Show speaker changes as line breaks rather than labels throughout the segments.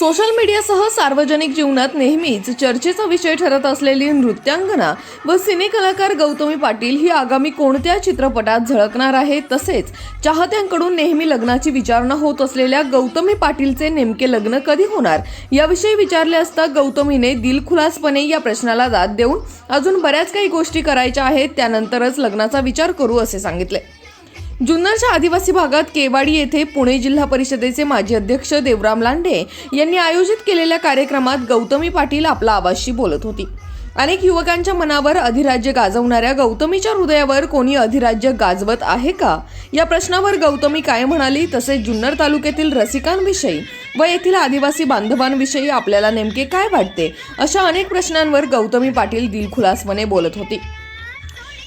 Social मीडियासह सार्वजनिक जीवनात नेहमीच चर्चेचा विषय ठरत असलेली नृत्यांगना व सिने कलाकार गौतमी पाटील ही आगामी कोणत्या चित्रपटात झळकणार आहे तसेच चाहत्यांकडून नेहमी लग्नाची विचारणा होत असलेल्या गौतमी पाटीलचे नेमके लग्न कधी होणार? याविषयी विचारले असता गौतमीने दिलखुलासपणे या प्रश्नाला दाद देऊन अजून बऱ्याच काही गोष्टी करायच्या आहेत त्यानंतरच लग्नाचा विचार करू असे सांगितले. जुन्नरच्या आदिवासी भागात केवाडी येथे पुणे जिल्हा परिषदेचे माजी अध्यक्ष देवराम लांडे यांनी आयोजित केलेल्या कार्यक्रमात गौतमी पाटील आपला आवाजशी बोलत होती. अनेक युवकांच्या मनावर अधिराज्य गाजवणाऱ्या गौतमीच्या हृदयावर कोणी अधिराज्य गाजवत आहे का? या प्रश्नावर गौतमी काय म्हणाली? तसेच जुन्नर तालुक्यातील रसिकांविषयी व येथील आदिवासी बांधवांविषयी आपल्याला नेमके काय वाटते? अशा अनेक प्रश्नांवर गौतमी पाटील दिलखुलासपणे बोलत होती.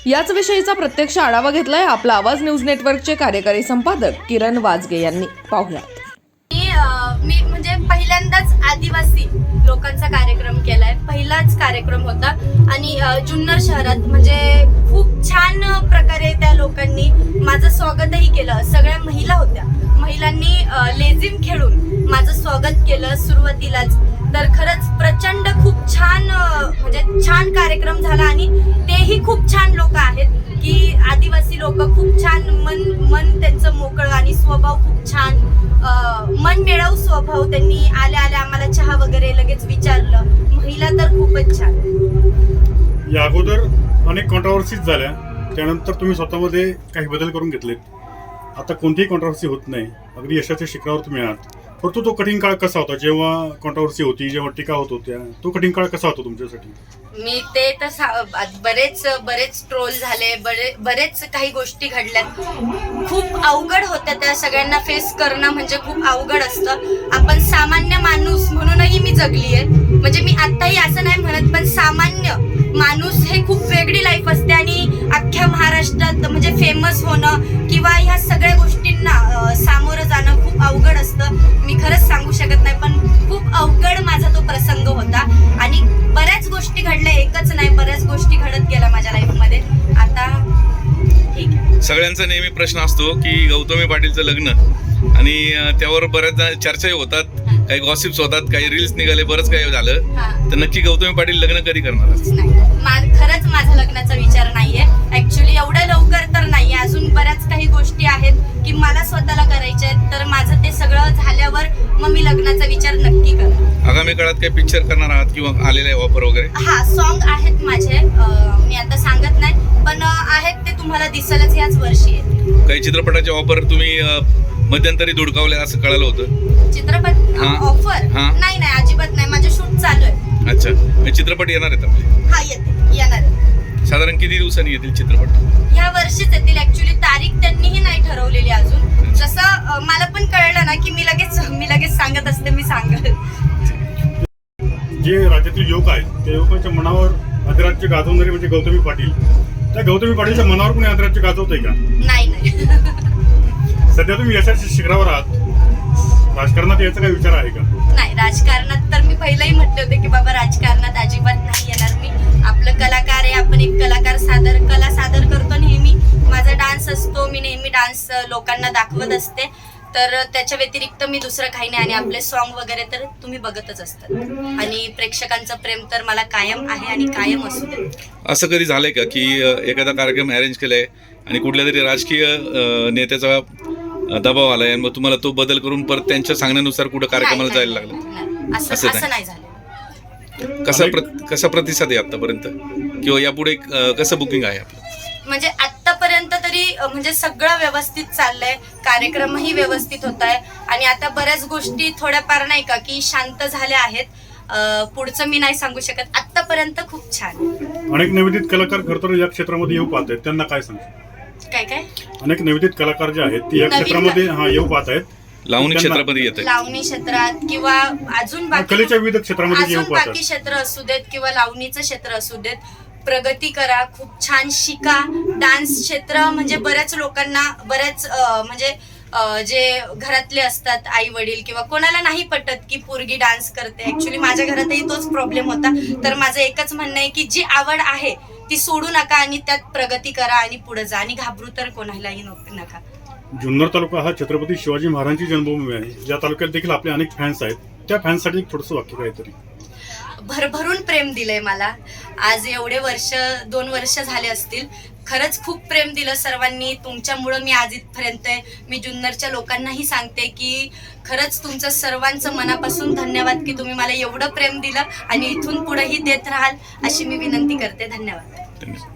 याच विषयीचा प्रत्यक्ष आढावा घेतलाय आपला आवाज न्यूज नेटवर्कचे कार्यकारी संपादक किरण वाजगे यांनी. पाहुयात.
मी मी म्हणजे पहिल्यांदाच आदिवासी लोकांचा कार्यक्रम केलाय. पहिलाच कार्यक्रम होता. आणि जुन्नर शहरात म्हणजे खूप छान प्रकारे त्या लोकांनी माझं स्वागतही केलं. सगळ्या महिला होत्या. महिलांनी लेझिम खेळून माझं स्वागत केलं सुरुवातीलाच. तर खरंच प्रचंड खूप छान म्हणजे छान कार्यक्रम झाला आणि तेही खूप छान लोक आहेत की आदिवासी लोक खूप छान मन मन त्यांचं मोकळं आणि स्वभाव खूप छान मन मिळव स्वभाव त्यांनी आल्या आल्या आम्हाला चहा वगैरे लगेच विचारलं. महिला तर खूपच छान.
या अगोदर अनेक कॉन्ट्रावर्सीज झाल्या. त्यानंतर तुम्ही स्वतःमध्ये काही बदल करून घेतलेत. आता कोणतीही कॉन्ट्रावर्सी होत नाही. अगदी यशाच्या शिखरावर तुम्ही आहात. परंतु तो कठीण काळ कसा होता? जेव्हा कॉन्ट्रोवर्सी होती जेव्हा टीका होत होत्या तो कठीण काळ कसा होता तुमच्यासाठी?
मी ते तर बरेच बरेच ट्रोल झाले बरे बरेच काही गोष्टी घडल्यात. खूप अवघड होत्या त्या सगळ्यांना फेस करणं म्हणजे खूप अवघड असतं. आपण सामान्य माणूस म्हणूनही मी जगली आहे म्हणजे मी आत्ताही असं नाही म्हणत पण सामान्य माणूस हे खूप वेगळी लाईफ असते आणि अख्ख्या महाराष्ट्रात म्हणजे फेमस होणं किंवा शकत नाही पण खूप अवघड माझा तो प्रसंग होता. आणि बऱ्याच गोष्टी घडल्या एकच नाही बऱ्याच गोष्टी घडत गेल्या माझ्या लाईफमध्ये आता
सगळ्यांचा नेहमी प्रश्न असतो की गौतमी पाटीलचं लग्न आणि त्यावर बऱ्याच चर्चाही होतात काही गॉसिप्स होतात काही रील्स निघाले बरंच काही झालं. तर नक्की गौतमी पाटील लग्न कधी करणार?
खरंच माझा लग्नाचा विचार नाहीये. ऍक्च्युली एवढं लवकर तर नाहीये. अजून बऱ्याच काही गोष्टी आहेत. की मला स्वतःला करायच्या आहेत तर माझं ते सगळं झाल्यावर मग मी लग्नाचा विचार नक्की करणार.
आगामी काळात काही पिक्चर करणार आहात किंवा आलेले ऑफर वगैरे?
हा सॉन्ग आहेत माझे. मी आता सांगत नाही पण आहेत ते तुम्हाला दिसेलच याच वर्षी येतील
काही चित्रपटाचे ऑफर तुम्ही मध्यंतरी धुडकावले असं कळालं होतं.
चित्रपट. ऑफर. नाही नाही अजिबात नाही. माझे शूट चालू आहे.
अच्छा. चित्रपट येणार आहेत आपले?
हा येते. येणार.
साधारण किती दिवसांनी येतील चित्रपट?
ह्या वर्षीच येतील. ऍक्च्युली तारीख त्यांनीही नाही ठरवलेली अजून. जसं मला पण कळलं ना की मी लगेच मी लगेच सांगत असते मी सांगत.
जे राज्यातील युवक आहेत त्या युवकांच्या मनावर अधिराज्य गाजवणारे म्हणजे गौतमी पाटील. त्या गौतमी पाटीलच्या मनावर कोणी अधिराज्य गाजवतंय का?
नाही नाही.
सध्या तुम्ही यशाच्या शिखरावर आहात. राजकारणात यायचा काही विचार आहे का?
नाही राजकारणात तर मी पहिलंही म्हटले होते की बाबा राजकारणात डान्स लोकांना दाखवत असते तर त्याच्या व्यतिरिक्त मी दुसरं काही नाही. आणि आपले सॉन्ग वगैरे तर तुम्ही बघतच असतात. आणि प्रेक्षकांचं प्रेम तर मला कायम आहे आणि कायम असू दे.
असं कधी झालंय का की एखादा कार्यक्रम अरेंज केलाय आणि कुठल्या तरी राजकीय नेत्याचा दबाव आलाय मग तुम्हाला तो बदल करून परत त्यांच्या सांगण्यानुसार कुठं कार्यक्रमाला जायला लागलं.
असं
नाही.
झालं.
कसा कसा प्रतिसाद आहे आतापर्यंत? किंवा यापुढे कसं बुकिंग आहे आपलं?
म्हणजे तरी म्हणजे सगळं व्यवस्थित चाललंय. कार्यक्रमही व्यवस्थित होत आहे आणि आता बऱ्याच गोष्टी थोड्याफार नाही का की शांत झाल्या आहेत. अ, पुढचं मी नाही सांगू शकत. आतापर्यंत खूप छान.
अनेक नवोदित कलाकार खरं तर या क्षेत्रामध्ये येऊ पाहत आहेत त्यांना काय सांगता
काय काय?
अनेक नवोदित कलाकार जे आहेत ते या क्षेत्रामध्ये हा येऊ पाहत आहेत
लावणी क्षेत्रामध्ये येत
लावणी क्षेत्रात किंवा अजून बाकी
कलेच्या विविध क्षेत्रामध्ये
बाकी क्षेत्र असू देत किंवा लावणीचं क्षेत्र असू देत प्रगती करा खूप छान शिका. डान्स क्षेत्र म्हणजे बऱ्याच लोकांना बऱ्याच म्हणजे जे घरातले असतात आई वडील किंवा कोणाला नाही पटत की पोरगी डान्स करते. ऍक्च्युली माझ्या घरातही तोच प्रॉब्लेम होता. तर माझं एकच म्हणणं आहे की जी आवड आहे ती सोडू नका आणि त्यात प्रगती करा आणि पुढे जा आणि घाबरू तर कोणालाही नको नका.
जुन्नर तालुका हा छत्रपती शिवाजी महाराजांची जन्मभूमी आहे. या तालुक्यात देखील आपले अनेक फॅन्स आहेत त्या फॅन्ससाठी थोडंसं वाक्य काहीतरी.
भरभरून प्रेम दिलंय मला. आज एवढे वर्ष दोन वर्ष झाले असतील. खरंच खूप प्रेम दिलं सर्वांनी. तुमच्यामुळं मी आज इथपर्यंत आहे. मी जुन्नरच्या लोकांनाही सांगते की खरंच तुमचं सर्वांचं मनापासून धन्यवाद की तुम्ही मला एवढं प्रेम दिलं आणि इथून पुढेही देत राहाल अशी मी विनंती करते. धन्यवाद.
धन्यवाद.